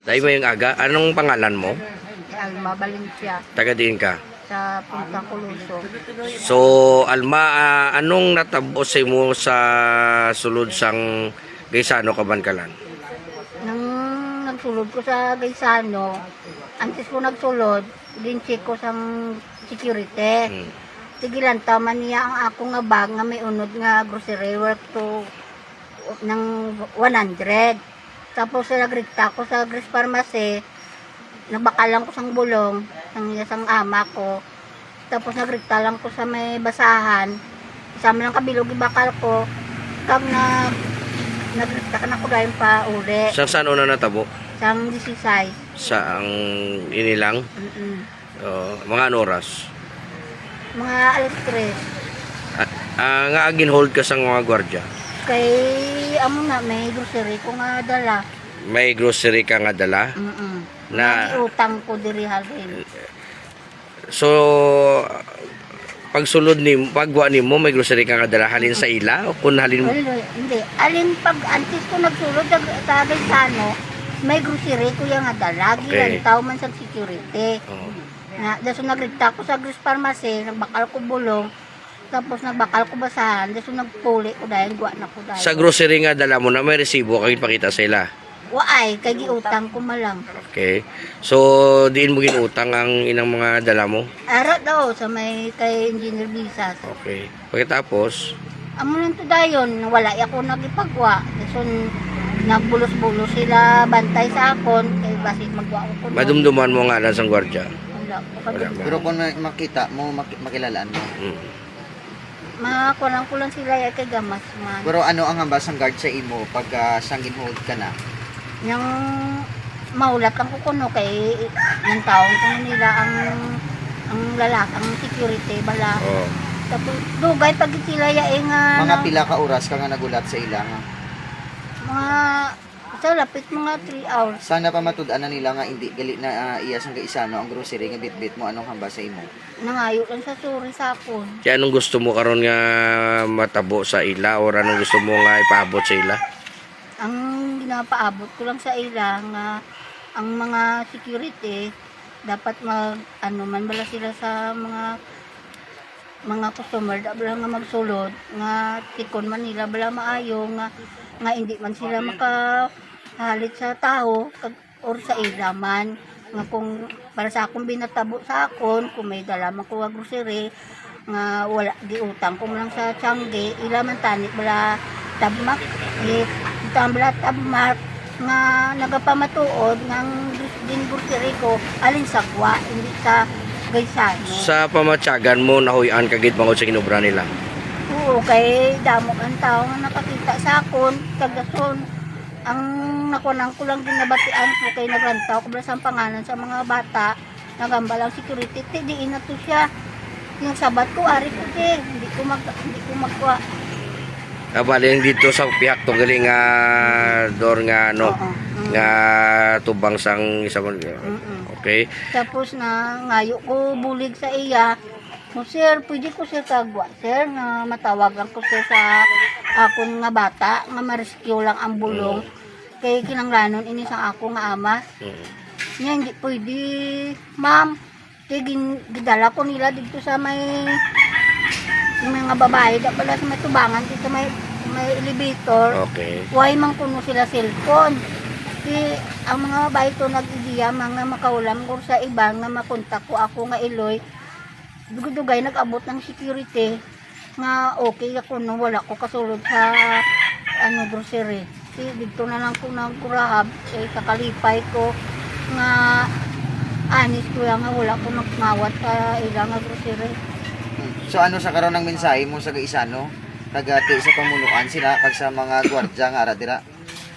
Dahil mo yung aga, anong pangalan mo? Alma Valencia Taga diin ka. sa Punta Culuso. So, Alma, ah, anong natabo sa mo sa sulod sang Gaisano Kabankalan? Nang nagsulod ko sa Gaisano, antes ko nagsulod, din check ko sang security. Hmm. Tigilan taman niya ang ako nga bag nga may unod nga grocery worth to ng 100. Tapos sa nagrikta ko sa Grace Pharmacy, nabakalan ko sang bulong, sang isang ama ko. Tapos nagrikta lang ko sa may basahan. Isama lang kabilog ibakal ko. Kag na nagrikta ka na ko dahil pa uli. Sa saan una natabo? Sang 16. Sa ang inilang? Mm-mm. Oh, mga ano oras? Mga alas 3. Ah, ah, nga agin hold ka sang mga gwardya. Kay amo na may grocery ko nga dala. May grocery ka nga dala. Mm-mm. Na- Na utang ko diri halin. So, pagsulod ni pagwa ni mo may grocery ka nga dala halin sa ila o kung halin mo Well, hindi. Alin pag antes ko nagsulod sa sa Gaisano, may grocery ko yung nga dala. Okay. Gilan tao man sa security. oh. Na, daso nagrikta ko sa Grace Pharmacy, nagbakal ko bulong. Tapos nagbakal ko basahan, daso nagpuli ko dahil guwa na ko dahil. Sa grocery nga dala mo na may resibo kang ipakita sa ila. Waay, kay giutang ko malang. Okay. So, diin mo ginutang ang inang mga dala mo. Ara daw sa may kay Engineer Bisas. Okay. Pagkatapos, Amo lang to dayon, wala ako nagipagwa. So, nagbulos-bulos sila bantay sa akon, kay basi magwa ko. madumduman mo nga lang sa gwardya. Wala ko? Pero kung ma- makita mo, mak- makilalaan mo. Mm. Makakulang ko lang sila kay gamas man. Pero ano ang hambas ang guard sa imo pag uh, sangin hold ka na? Yang maulat lang ko kuno kay yung taong ko nila ang ang lalaki, ang security bala. Oh. Tapos dugay pag sila ya nga Mga na- pila ka oras ka nga nagulat sa ila nga. mga sa lapit mga 3 hours. Sana pa matud-an na nila nga hindi gali na uh, iya sang kaisano ang grocery nga bitbit mo anong hambas sa imo. Nangayo lang sa suri sa akon. Kaya anong gusto mo karon nga matabo sa ila or anong gusto mo nga ipaabot sa ila? ang ginapaabot ko lang sa ila nga ang mga security dapat mag ano man bala sila sa mga mga customer da bala nga magsulod nga tikon man nila bala maayo nga nga hindi man sila makahalit sa tao kag or sa ila man nga kung para sa akong binatabo sa akon kung may dala man ko nga grocery nga wala di utang ko lang sa tiyangge ila man tani bala tabmak di tambla tabmak nga nagapamatuod ng din grocery ko alin sa gwa hindi sa gaysano Sa pamatyagan mo, nahuyan kagit mangod sa kinubra nila. Oo, kay damo ang tao nga nakakita sa akon, kagason. Ang nakunang ko lang ginabatian ko kay nagrantaw ko bala sa pangalan sa mga bata, nagamba lang security, ti di na to siya. Yung sabat ko, ari ko ti, hindi ko mag, hindi ko magwa. Kabalin dito sa pihak to galing nga door nga ano, Oo, mm, nga tubang sang isa mo. mm-mm. Okay. Tapos na ngayo ko bulig sa iya, mo sir, pwede ko sir kagwa, sir, nga matawagan ko sir sa akon nga bata, nga ma-rescue lang ang bulong. Kay kinanglanon ini sa ako nga ama, Mm. Nga, hindi pwede, ma'am. Kaya gin, gidala ko nila dito sa may yung mga babae, da pala sa may tubangan, dito may, may elevator. Okay. Huwag man kuno sila cellphone. Di, ang mga babae to nag-idiya, mga makaulam ko sa iba, nga makontak ko ako nga iloy. Dugay nag-abot ng security nga okay ako no wala ko kasulod sa ano grocery. Si dito na lang ko nagkurahab kay kakalipay ko nga anis ko nga wala ko nagmawat sa ilang grocery. So ano sa karon ng mensahe mo sa kaisano? Tagati sa pamunuan sila kag sa mga gwardiya nga ara dira.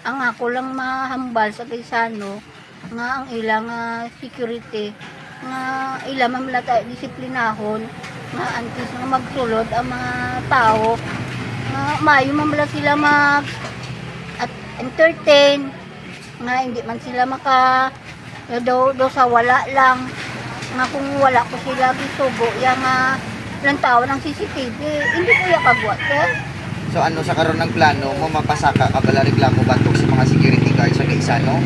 ang ako lang mahambal sa kaysano nga ang ilang nga security nga wala tayo disiplinahon antes nga magsulod ang mga tao. Nga mayo man wala sila mag at entertain nga hindi man sila maka daw, daw sa wala lang. Nga kung wala ko sila gisugo ya nga lang tao ng CCTV hindi ko ya kagwa sir. So ano sa karon ng plano mo mapasaka ka bala reklamo batok sa mga security guard sa kaisano?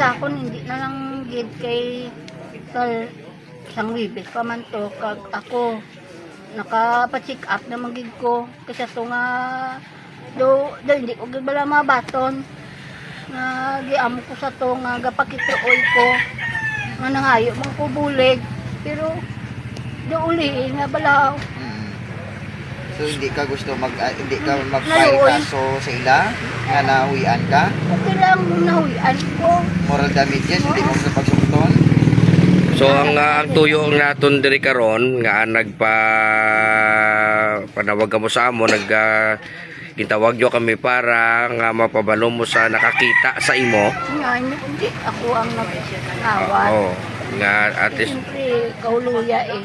sa akon hindi na lang gid kay kal sang wibis pa man to kag ako nakapacheck up na magig ko. Kasi to nga do, do hindi ko gid bala mabaton nga giamo ko sa to nga gapakituoy ko. Nga nangayo man ko bulig. Pero do uli nga bala. Mm. So hindi ka gusto mag ah, hindi ka Mm. mag-file kaso sa ila? Nga nahuwian ka? okay lang nahuyan ko. Moral damages hindi mo sa pagsukton? So ang ah, ang tuyo naton diri karon nga nagpa panawag mo sa amo nag ah, gitawag yo kami para nga mapabalo mo sa nakakita sa imo. nga hindi ako ang nagawat Oo. nga at least kauluya eh.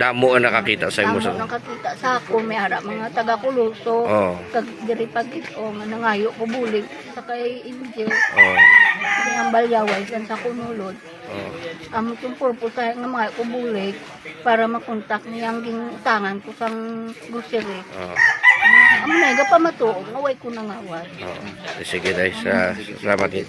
damo ang nakakita sa imo sa. nakakita sa ako, may ara mga taga-kuluso. Oo. Kag diri pagit o nga nangayo ko bulig sa kay Inje. Oo. Kaya ang balyaway kan sa kunulod. Oo. Amo itong purpose sa nga mga ko bulig para makontak niyang gintangan ko sang grocery. Oo. Amo na, pa matuog, away ko nangaway. Oo. Sige dahil sa salamat.